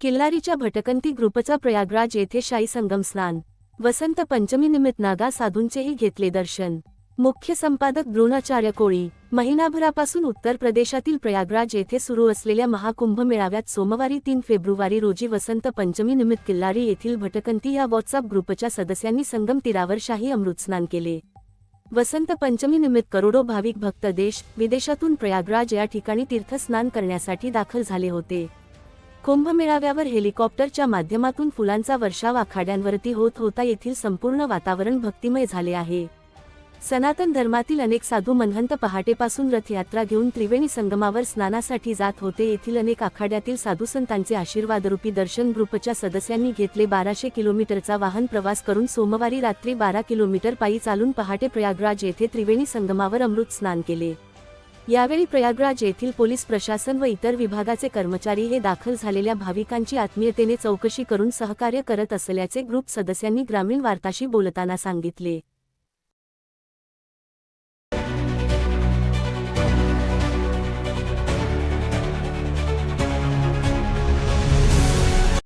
किल्लारीच्या भटकंती ग्रुपचा प्रयागराज येथे शाही संगम स्नान वसंत पंचमीनिमित्त नागा साधूंचेही घेतले दर्शन. मुख्य संपादक द्रोणाचार्य कोळी महिनाभरापासून उत्तर प्रदेशातील प्रयागराज येथे सुरू असलेल्या महाकुंभ मेळाव्यात सोमवारी तीन फेब्रुवारी रोजी वसंत पंचमी निमित्त किल्लारी येथील भटकंती या व्हॉट्सअप ग्रुपच्या सदस्यांनी संगम तीरावर शाही अमृतस्नान केले. वसंत पंचमी निमित्त करोडो भाविक भक्त देश विदेशातून प्रयागराज या ठिकाणी तीर्थस्नान करण्यासाठी दाखल झाले होते. कुंभमेळाव्यावर हेलिकॉप्टरच्या माध्यमातून फुलांचा वर्षाव आखाड्यांवरती होत होता येथील संपूर्ण वातावरण भक्तिमय झाले आहे. सनातन धर्मातील अनेक साधू मनहंत पहाटेपासून रथयात्रा घेऊन त्रिवेणी संगमावर स्नानासाठी जात होते. येथील अनेक आखाड्यातील साधू संतांचे आशीर्वादरूपी दर्शन ग्रुपच्या सदस्यांनी घेतले. बाराशे किलोमीटरचा वाहन प्रवास करून सोमवारी रात्री बारा किलोमीटर पायी चालून पहाटे प्रयागराज येथे त्रिवेणी संगमावर अमृत स्नान केले. यावेळी प्रयागराज येथील पोलीस प्रशासन व इतर विभागाचे कर्मचारी हे दाखल झालेल्या भाविकांची आत्मीयतेने चौकशी करून सहकार्य करत असल्याचे ग्रुप सदस्यांनी ग्रामीण वार्ताशी बोलताना सांगितले.